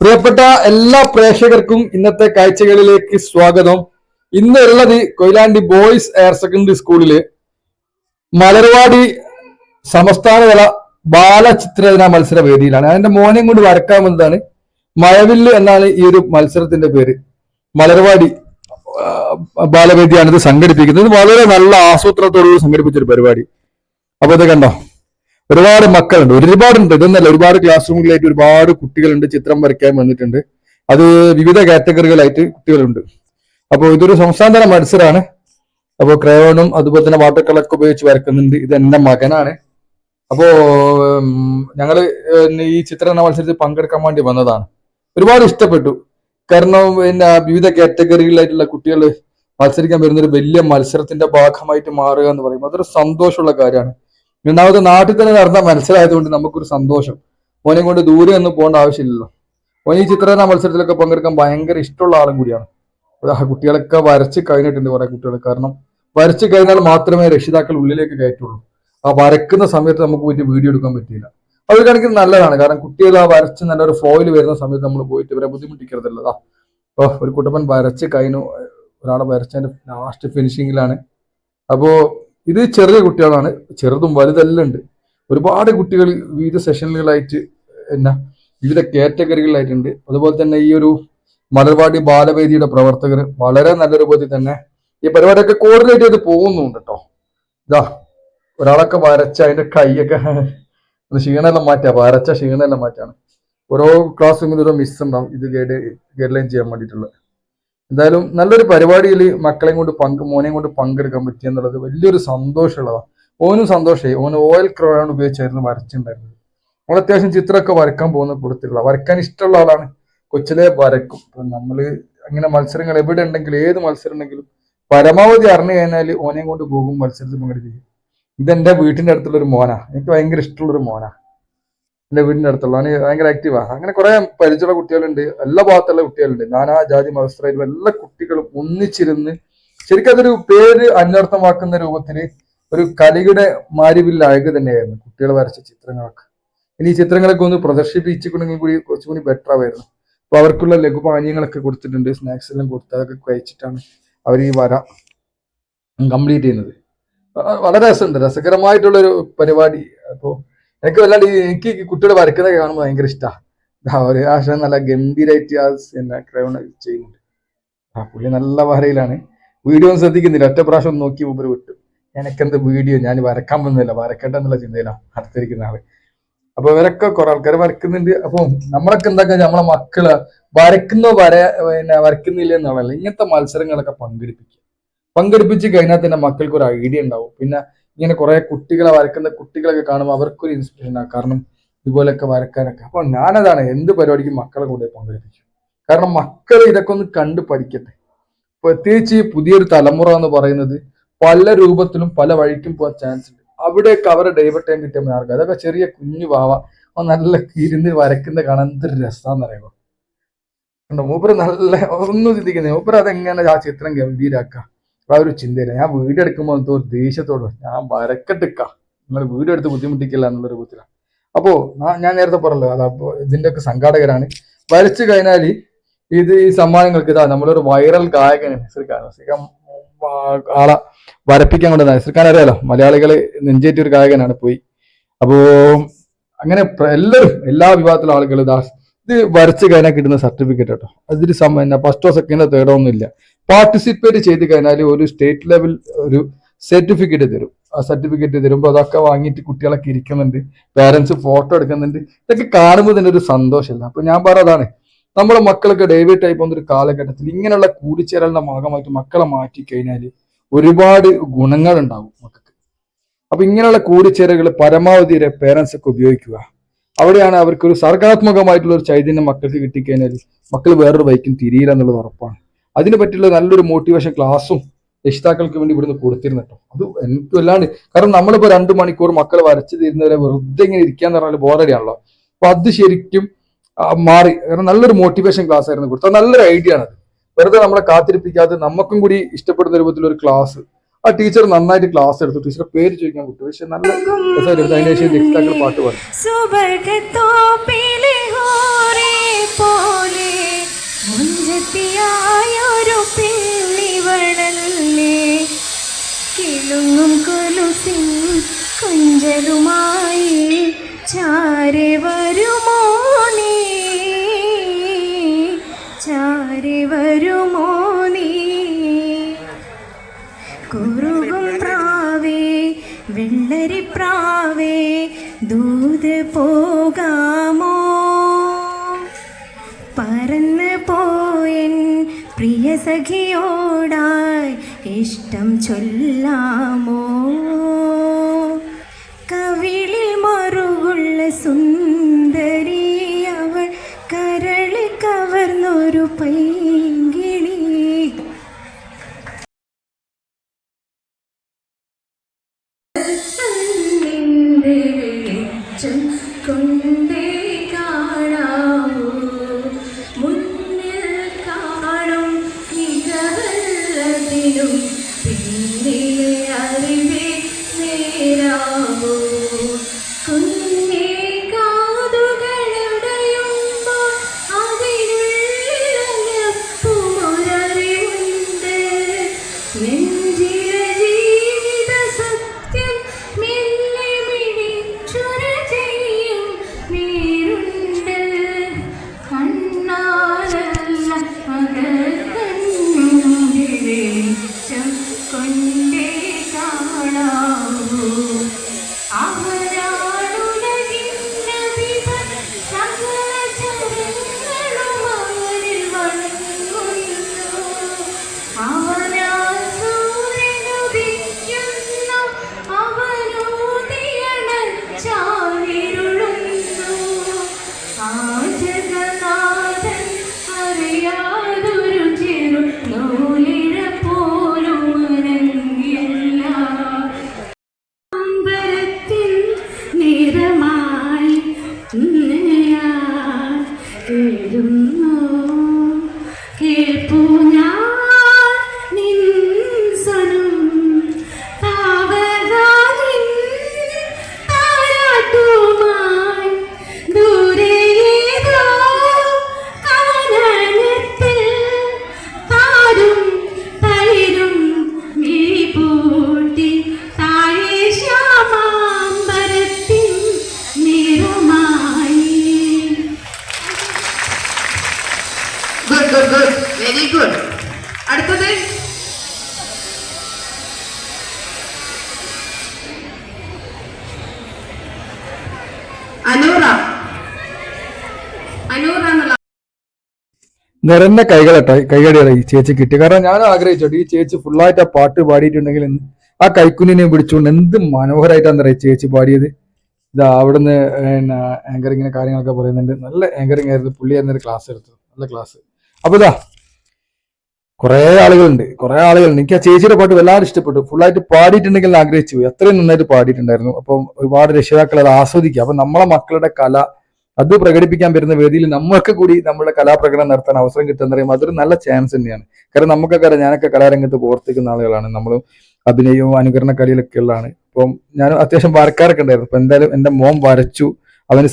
പ്രിയപ്പെട്ട എല്ലാ പ്രേക്ഷകർക്കും ഇന്നത്തെ കാഴ്ചകളിലേക്ക് സ്വാഗതം. ഇന്ന് ഉള്ളത് കൊയിലാണ്ടി ബോയ്സ് ഹയർ സെക്കൻഡറി സ്കൂളിൽ മലർവാടി സംസ്ഥാനതല ബാലചിത്രരചന മത്സര വേദിയിലാണ് അതിന്റെ മോനെയും കൊണ്ട് വരക്കാൻ വന്നതാണ് മഴവില്ല് എന്നാണ് ഈ ഒരു മത്സരത്തിന്റെ പേര്. മലർവാടി ബാലവേദിയാണ് ഇത് സംഘടിപ്പിക്കുന്നത്. വളരെ നല്ല ആസൂത്രണത്തോടുകൂടി സംഘടിപ്പിച്ചൊരു പരിപാടി. അപ്പൊ ഇത് കണ്ടോ? ഒരുപാട് മക്കളുണ്ട്. ഒരുപാടുണ്ട്. ഇതൊന്നല്ല ഒരുപാട് ക്ലാസ് റൂമുകളിലായിട്ട് ഒരുപാട് കുട്ടികളുണ്ട്. ചിത്രം വരയ്ക്കാൻ വന്നിട്ടുണ്ട്. അത് വിവിധ കാറ്റഗറികളായിട്ട് കുട്ടികളുണ്ട്. അപ്പോൾ ഇതൊരു സംസ്ഥാനതല മത്സരമാണ് അപ്പോൾ ക്രയോണും അതുപോലെ തന്നെ വാട്ടർ കളറൊക്കെ ഉപയോഗിച്ച് വരക്കുന്നുണ്ട്. ഇത് എന്റെ മകനാണ്. അപ്പോ ഞങ്ങൾ ഈ ചിത്രരചന മത്സരത്തിൽ പങ്കെടുക്കാൻ വേണ്ടി വന്നതാണ്. ഒരുപാട് ഇഷ്ടപ്പെട്ടു. കാരണം പിന്നെ വിവിധ കാറ്റഗറികളിലായിട്ടുള്ള കുട്ടികൾ മത്സരിക്കാൻ വരുന്ന ഒരു വലിയ മത്സരത്തിന്റെ ഭാഗമായിട്ട് മാറുക എന്ന് പറയുമ്പോൾ അതൊരു സന്തോഷമുള്ള കാര്യമാണ്. ഒന്നാമത് നാട്ടിൽ തന്നെ നടന്ന മനസ്സിലായതുകൊണ്ട് നമുക്കൊരു സന്തോഷം. ഓനെ കൊണ്ട് ദൂരെ ഒന്നും പോകേണ്ട ആവശ്യമില്ലല്ലോ. ഓൻ ഈ ചിത്രരചന മത്സരത്തിലൊക്കെ പങ്കെടുക്കാൻ ഭയങ്കര ഇഷ്ടമുള്ള ആളും കൂടിയാണ്. ആ കുട്ടികളൊക്കെ വരച്ച് കഴിഞ്ഞിട്ടുണ്ട് കുറെ കുട്ടികൾ കാരണം വരച്ച് കഴിഞ്ഞാൽ മാത്രമേ രക്ഷിതാക്കൾ ഉള്ളിലേക്ക് കയറ്റുള്ളൂ. ആ വരക്കുന്ന സമയത്ത് നമുക്ക് പോയിട്ട് വീഡിയോ എടുക്കാൻ പറ്റിയില്ല. അത് കണക്കിന് നല്ലതാണ്. കാരണം കുട്ടികൾ ആ വരച്ച് നല്ലൊരു ഫോയിൽ വരുന്ന സമയത്ത് നമ്മൾ പോയിട്ട് ഇവരെ ബുദ്ധിമുട്ടിക്കരുതല്ലോ. അപ്പോൾ ഒരു കുട്ടപ്പൻ വരച്ച് കഴിഞ്ഞു. ഒരാളെ വരച്ചതിന്റെ ലാസ്റ്റ് ഫിനിഷിങ്ങിലാണ് അപ്പോ ഇത് ചെറിയ കുട്ടികളാണ് ചെറുതും വലുതെല്ലാം ഉണ്ട്. ഒരുപാട് കുട്ടികൾ വിവിധ സെഷനുകളായിട്ട് എന്നാ വിവിധ കാറ്റഗറികളിലായിട്ടുണ്ട്. അതുപോലെ തന്നെ ഈ ഒരു മലർവാടി ബാലവേദിയുടെ പ്രവർത്തകർ വളരെ നല്ല രൂപത്തിൽ തന്നെ ഈ പരിപാടിയൊക്കെ കോർഡിനേറ്റ് ചെയ്ത് പോകുന്നുണ്ട് കേട്ടോ ഇതാ ഒരാളൊക്കെ വരച്ച അതിന്റെ കൈയൊക്കെ ക്ഷീണമെല്ലാം മാറ്റാ. വരച്ച ക്ഷീണമെല്ലാം മാറ്റാണ്. ഓരോ ക്ലാസ് റൂമിൽ ഓരോ മിസ് ഉണ്ടാവും. ഇത് ഗൈഡ് ഗൈഡ് ലൈൻ ചെയ്യാൻ വേണ്ടിയിട്ടുള്ളത് എന്തായാലും നല്ലൊരു പരിപാടിയിൽ മക്കളെയും കൊണ്ട് പങ്ക് മോനെയും കൊണ്ട് പങ്കെടുക്കാൻ പറ്റി എന്നുള്ളത് വലിയൊരു സന്തോഷമുള്ളതാണ്. ഓനും സന്തോഷമായി. ഓന് ഓയിൽ ക്രോയാണ് ഉപയോഗിച്ചായിരുന്നു വരച്ചിട്ടുണ്ടായിരുന്നത്. നമ്മൾ അത്യാവശ്യം ചിത്രമൊക്കെ വരക്കാൻ പോകുന്ന കൂട്ടത്തിലുള്ള വരക്കാൻ ഇഷ്ടമുള്ള ആളാണ്. കൊച്ചിലെ വരക്കും നമ്മൾ അങ്ങനെ മത്സരങ്ങൾ എവിടെ ഉണ്ടെങ്കിലും ഏത് മത്സരം ഉണ്ടെങ്കിലും പരമാവധി അറിഞ്ഞു കഴിഞ്ഞാൽ ഓനെയും കൊണ്ട് പോകും മത്സരത്തിൽ പങ്കെടുപ്പിക്കും. ഇതെന്റെ വീട്ടിന്റെ അടുത്തുള്ള ഒരു മോനാ. എനിക്ക് ഭയങ്കര ഇഷ്ടമുള്ളൊരു മോനാ. എന്റെ വീടിന്റെ അടുത്തുള്ള. അവന് ഭയങ്കര ആക്റ്റീവാണ് അങ്ങനെ കുറെ പരിചയമുള്ള കുട്ടികളുണ്ട്. എല്ലാ ഭാഗത്തുള്ള കുട്ടികളുണ്ട്. നാനാ ജാതി മതസ്ഥരായിട്ടുള്ള എല്ലാ കുട്ടികളും ഒന്നിച്ചിരുന്ന് ശരിക്കും അതൊരു പേര് അന്വർത്ഥമാക്കുന്ന രൂപത്തിൽ ഒരു കലയുടെ മാരിവില്ല അഴക് തന്നെയായിരുന്നു കുട്ടികൾ വരച്ച ചിത്രങ്ങളൊക്കെ. ഇനി ഈ ചിത്രങ്ങളൊക്കെ ഒന്ന് പ്രദർശിപ്പിച്ചിട്ടുണ്ടെങ്കിൽ കൂടി കുറച്ചുകൂടി ബെറ്റർ ആവായിരുന്നു. അപ്പൊ അവർക്കുള്ള ലഘുപാനീയങ്ങളൊക്കെ കൊടുത്തിട്ടുണ്ട്. സ്നാക്സ് എല്ലാം കൊടുത്ത് അതൊക്കെ കഴിച്ചിട്ടാണ് അവർ ഈ വര കംപ്ലീറ്റ് ചെയ്യുന്നത്. വളരെ രസമുണ്ട്. രസകരമായിട്ടുള്ളൊരു പരിപാടി. അപ്പോൾ എനിക്ക് വല്ലാണ്ട് എനിക്ക് കുട്ടികൾ വരക്കുന്നത് കാണുമ്പോൾ ഭയങ്കര ഇഷ്ടമാണ് ഒരു ആശ നല്ല ഗംഭീരമായിട്ട് ആ പിന്നെ ക്രയോൺ ചെയ്യുന്നുണ്ട്. ആ പുള്ളി നല്ല വരയിലാണ്. വീഡിയോ ശ്രദ്ധിക്കുന്നില്ല. ഒറ്റ പ്രാവശ്യം നോക്കി ഉപരി വിട്ടു. എനിക്കെന്ത് വീഡിയോ? ഞാൻ വരക്കാൻ വന്നില്ല വരക്കട്ടെ എന്നുള്ള ചിന്തയിലാണ് അടുത്തിരിക്കുന്ന ആൾ. അപ്പൊ ഇവരൊക്കെ കുറെ ആൾക്കാർ വരക്കുന്നുണ്ട്. അപ്പൊ നമ്മളൊക്കെ എന്താ നമ്മളെ മക്കൾ വരക്കുന്ന വര പിന്നെ വരക്കുന്നില്ല എന്നുള്ളതല്ല. ഇങ്ങനത്തെ മത്സരങ്ങളൊക്കെ പങ്കെടുപ്പിക്കുക. പങ്കെടുപ്പിച്ച് കഴിഞ്ഞാൽ തന്നെ മക്കൾക്ക് ഒരു ഐഡിയ ഉണ്ടാവും. പിന്നെ ഇങ്ങനെ കുറെ കുട്ടികളെ വരക്കുന്ന കുട്ടികളൊക്കെ കാണുമ്പോൾ അവർക്കൊരു ഇൻസ്പിറേഷൻ ആണ് കാരണം ഇതുപോലൊക്കെ വരക്കാനൊക്കെ. അപ്പൊ ഞാനതാണ് എന്ത് പരിപാടിക്കും മക്കളെ കൂടെ പങ്കെടുപ്പിച്ചു കാരണം മക്കൾ ഇതൊക്കെ ഒന്ന് കണ്ട് പഠിക്കട്ടെ. പ്രത്യേകിച്ച് ഈ പുതിയൊരു തലമുറ എന്ന് പറയുന്നത് പല രൂപത്തിലും പല വഴിക്കും പോകാൻ ചാൻസ് ഉണ്ട്. അവിടെയൊക്കെ അവരുടെ ഡൈവർ ടൈം കിട്ടിയ മാർഗം അതൊക്കെ ചെറിയ കുഞ്ഞു ഭാവ നല്ല ഇരുന്ന് വരക്കുന്ന കാണാൻ എന്തൊരു രസമാണെന്ന് അറിയുമോ മൂപ്പര് നല്ല ഒന്നും ചിന്തിക്കുന്നത് മൂപ്പര് അതെങ്ങനെ ആ ചിത്രം ഗംഭീരാക്കാം? ആ ഒരു ചിന്തയില്ല ഞാൻ വീഡിയോ എടുക്കുമ്പോൾ എന്തോ ദേഷ്യത്തോട് ഞാൻ വരക്കെടുക്ക. നിങ്ങൾ വീഡിയോ എടുത്ത് ബുദ്ധിമുട്ടിക്കില്ല എന്നുള്ളൊരു രൂപത്തിലാണ് അപ്പോ ഞാൻ നേരത്തെ പറഞ്ഞല്ലോ അത് അപ്പോ ഇതിന്റെ ഒക്കെ സംഘാടകരാണ്. വരച്ചു കഴിഞ്ഞാൽ ഇത് ഈ സമ്മാനങ്ങൾക്ക് ഇതാ നമ്മളൊരു വൈറൽ ഗായകൻ നസീർഖാൻ നസീർഖാൻ ആളെ വരപ്പിക്കാൻ കൊണ്ട് നസീർഖാൻ അറിയാലോ? മലയാളികൾ നെഞ്ചേറ്റിയ ഒരു ഗായകനാണ് പോയി. അപ്പോ അങ്ങനെ എല്ലാവരും എല്ലാ വിഭാഗത്തിലുള്ള ആളുകൾ ഇതാ ഇത് വരച്ച് കഴിഞ്ഞാൽ കിട്ടുന്ന സർട്ടിഫിക്കറ്റ് കേട്ടോ. അതിൽ ഫസ്റ്റോ സെക്കൻഡോ തേർഡോ ഒന്നും ഇല്ല. പാർട്ടിസിപ്പേറ്റ് ചെയ്ത് കഴിഞ്ഞാൽ ഒരു സ്റ്റേറ്റ് ലെവൽ ഒരു സർട്ടിഫിക്കറ്റ് തരും. ആ സർട്ടിഫിക്കറ്റ് തരുമ്പോൾ അതൊക്കെ വാങ്ങിയിട്ട് കുട്ടികളൊക്കെ ഇരിക്കുന്നുണ്ട്. പേരൻസ് ഫോട്ടോ എടുക്കുന്നുണ്ട്. ഇതൊക്കെ കാണുമ്പോൾ തന്നെ ഒരു സന്തോഷമില്ല? അപ്പൊ ഞാൻ പറഞ്ഞതാണ് നമ്മളെ മക്കളൊക്കെ ഡേവിഡ് ടൈപ്പ് ഒരു കാലഘട്ടത്തിൽ ഇങ്ങനെയുള്ള കൂടിച്ചേരലിന്റെ ഭാഗമായിട്ട് മക്കളെ മാറ്റി കഴിഞ്ഞാൽ ഒരുപാട് ഗുണങ്ങൾ ഉണ്ടാവും മക്കൾക്ക്. അപ്പൊ ഇങ്ങനെയുള്ള കൂടിച്ചേരലുകൾ പരമാവധി പേരൻസ് ഒക്കെ ഉപയോഗിക്കുക. അവിടെയാണ് അവർക്ക് ഒരു സർഗാത്മകമായിട്ടുള്ള ഒരു ചൈതന്യം മക്കൾക്ക് കിട്ടിക്കഴിഞ്ഞാൽ മക്കൾ വേറൊരു ബൈക്കും തിരിയില്ല എന്നുള്ളത് ഉറപ്പാണ്. അതിന് പറ്റിയുള്ള നല്ലൊരു മോട്ടിവേഷൻ ക്ലാസ്സും രക്ഷിതാക്കൾക്ക് വേണ്ടി ഇവിടുന്ന് കൊടുത്തിരുന്നു കേട്ടോ അത് എനിക്ക് വല്ലാണ്ട് കാരണം നമ്മളിപ്പോൾ രണ്ട് മണിക്കൂർ മക്കൾ വരച്ചു തരുന്നവരെ വെറുതെ ഇങ്ങനെ ഇരിക്കാന്ന് പറഞ്ഞാൽ ബോറടിയാണല്ലോ. അപ്പൊ അത് ശരിക്കും മാറി. കാരണം നല്ലൊരു മോട്ടിവേഷൻ ക്ലാസ് ആയിരുന്നു കൊടുത്തത്. നല്ലൊരു ഐഡിയ ആണ് അത്. വെറുതെ നമ്മളെ കാത്തിരിപ്പിക്കാതെ നമുക്കും കൂടി ഇഷ്ടപ്പെടുന്ന രൂപത്തിൽ ഒരു ക്ലാസ് ആ ടീച്ചർ നന്നായിട്ട് ക്ലാസ് എടുത്തു. ടീച്ചറെ പേര് ചോദിക്കാൻ വിട്ടു. പക്ഷെ നല്ല രസമായിട്ട് അതിനുശേഷം അതിന് ശേഷം രക്ഷിതാക്കൾ പാട്ട് പാടി. വിരതിയായൊരു പിള്ളിവളല്ലേ കിളുങ്ങും കൊലുസിൻ കുഞ്ചലുമായി ചാരെ വരുമോ നീ? ചാരെ വരുമോ നീ? കുറുകും പ്രാവേ വെള്ളരി പ്രാവേ ദൂത് പോകാമോ? പ്രിയ സഖിയോടായി ഇഷ്ടം ചൊല്ലാമോ? കവിളിൽ മറുകുള്ള സുന്ദരി അനൂറ. നിറഞ്ഞ കൈകളട്ടെ കൈകടികളെ ഈ ചേച്ചി കിട്ടി കാരണം ഞാൻ ആഗ്രഹിച്ചോട്ടെ ഈ ചേച്ചി ഫുള്ളായിട്ട് ആ പാട്ട് പാടിയിട്ടുണ്ടെങ്കിൽ ആ കൈക്കുഞ്ഞിനെ പിടിച്ചുകൊണ്ട് എന്ത് മനോഹരമായിട്ടാണ് അറിയാം ചേച്ചി പാടിയത്. ഇതാ അവിടുന്ന് പിന്നെ ആങ്കറിങ്ങിന്റെ കാര്യങ്ങളൊക്കെ പറയുന്നുണ്ട്. നല്ല ആങ്കറിങ് ആയിരുന്നു. പുള്ളി ആയിരുന്നൊരു ക്ലാസ് എടുത്തത്. നല്ല ക്ലാസ് അപ്പൊ ഇതാ കുറെ ആളുകളുണ്ട്. കുറെ ആളുകൾ. എനിക്ക് ആ ചേച്ചിയുടെ പാട്ട് വല്ലാതെ ഇഷ്ടപ്പെട്ടു. ഫുള്ളായിട്ട് പാടിയിട്ടുണ്ടെങ്കിൽ ആഗ്രഹിച്ചു പോയി. അത്രയും നന്നായിട്ട് പാടിയിട്ടുണ്ടായിരുന്നു. അപ്പം ഒരുപാട് രക്ഷിതാക്കൾ അത് ആസ്വദിക്കുക. അപ്പൊ നമ്മളെ മക്കളുടെ കല അത് പ്രകടിപ്പിക്കാൻ വരുന്ന വേദിയിൽ നമ്മൾക്ക് കൂടി നമ്മുടെ കലാപ്രകടനം നടത്താൻ അവസരം കിട്ടുന്ന പറയുമ്പോൾ അതൊരു നല്ല ചാൻസ് തന്നെയാണ്. കാരണം നമുക്കൊക്കെ അറിയാം ഞാനൊക്കെ കലാരംഗത്ത് പ്രവർത്തിക്കുന്ന ആളുകളാണ്. നമ്മൾ അഭിനയവും അനുകരണ കളിയിലൊക്കെ ഉള്ളതാണ്. അപ്പം ഞാൻ അത്യാവശ്യം വരക്കാരൊക്കെ ഉണ്ടായിരുന്നു. അപ്പൊ എന്തായാലും എന്റെ മോൻ വരച്ചു. അവന്